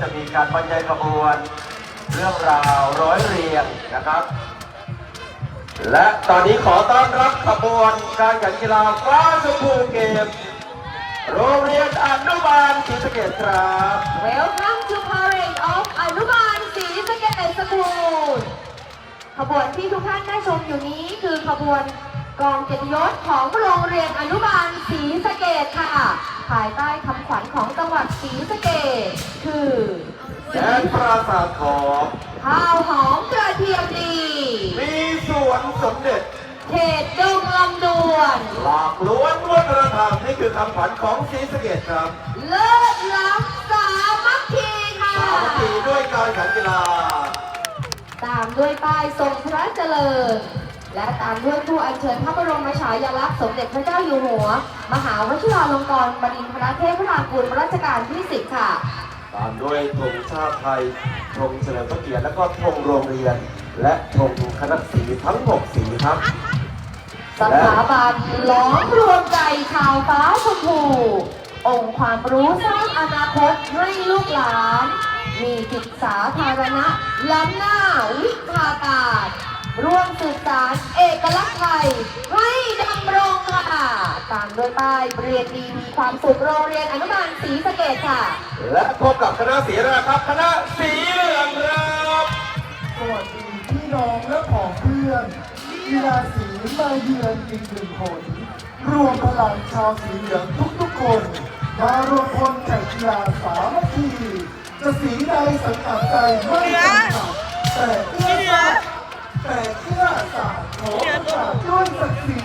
จะมีการบรรยายขบวน เรื่องราวร้อยเรียงนะครับ และตอนนี้ขอต้อนรับขบวนการแข่งกีฬาฟ้าชมพูเกม โรงเรียนอนุบาลศรีสะเกษครับ Welcome to Parade of อนุบาลศรีสะเกษสกูลขบวนที่ทุกท่านได้ชมอยู่นี้คือขบวนกองเกียรติยศของโรงเรียนอนุบาลศรีสะเกษค่ะ ภายใต้คำขวัญของ จังหวัดศรีสะเกษคือแดนปราสาทขอมข้าวหอมกระเทียมดี มีสวนสมเด็จ เขตดงลำดวน หลากล้วนวัฒนธรรมนี่คือคำขวัญของศรีสะเกษครับเลิศล้ำสามัคคีค่ะ สามัคคีด้วยการแข่งกีฬา ตามด้วยป้ายทรงพระเจริญ และตามด้วยผู้อัญเชิญพระบรมฉายาลักษณ์สมเด็จพระเจ้าอยู่หัว มหาวชิราลงกรณ์บดินทรเทพรากุลรัชกาลที่10ค่ะ ตามด้วยธงชาติไทยธงเฉลิมพระเกียรติและก็ธงโรงเรียน และธงคณะสีทั้งหกสีครับสถาบันล้อมรวมใจชาวฟ้าชมพูองค์ความรู้สร้างอนาคตให้ลูกหลาน มีจิตสาธารณะล้ำหน้าวิภาการ ร่วมสืบสารเอกลักษณ์ไทยให้ดำรงค่ะตามด้วยป้ายเรียนดีมีความสุขโรงเรียนอนุบาลศรีสะเกดค่ะ และพบกับคณะสีแรกครับ คณะสีเหลืองครับสวัสดีพี่น้องและผองเพื่อนกีฬาสีมาเยือนอีกหนึ่งคนรวมพลังชาวสีเหลืองทุกๆคน มารวมพลแข่งกีฬาสามัคคีจะสีใดสังกัดใดไม่จำกัดแต่ ศักดิ์ศรี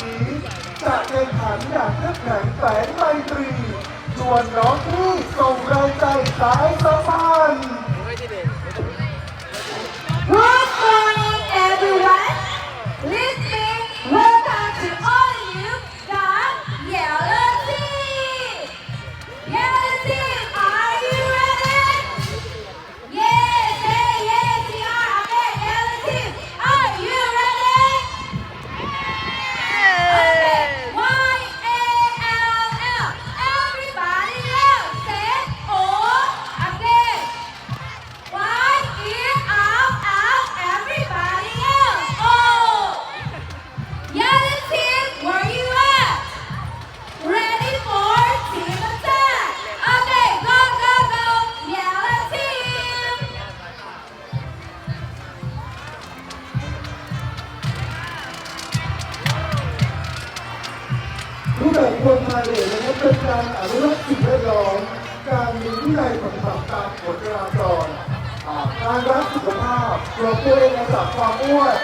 จะแข่งขันอย่างเข้มแข็งแสงไมตรีชวนน้องที่ส่งแรงใจสายสัมพันธ์ ปแบบโครงกาเลวนะครับเป็นการอนุรักษ์สิ่งแวดล้อมการมีวินัยปฏิบัติตามกฎจราจรอ่าการรักสุขภาพปลดตัวเองมาจากความอ้วน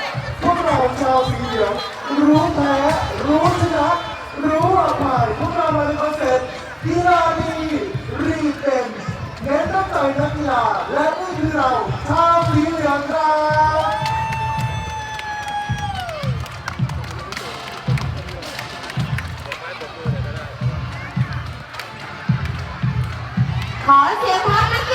พวกเราชาวสีเหลืองรู้แพ้รู้ชนะรู้อภัยพวกเรามาในคอนเซ็ปต์กีฬาดีรีเป็นเน้นตั้งใจนักกีฬาและนี่คือเราชาว ขอเสียงพร้อมนัก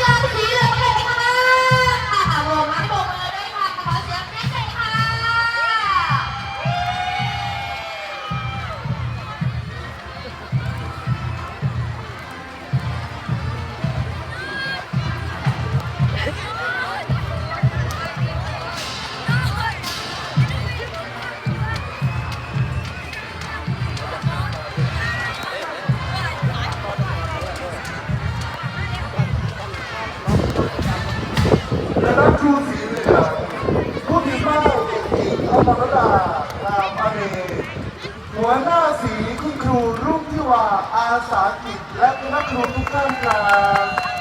ครูสีเหลืองผู้ที่เล่าเด็กหญิงอมรดาลามอเนหัวหน้าสีคุณครูรุ่งที่ว่าอาสากิจและนักครูทุกท่านครับ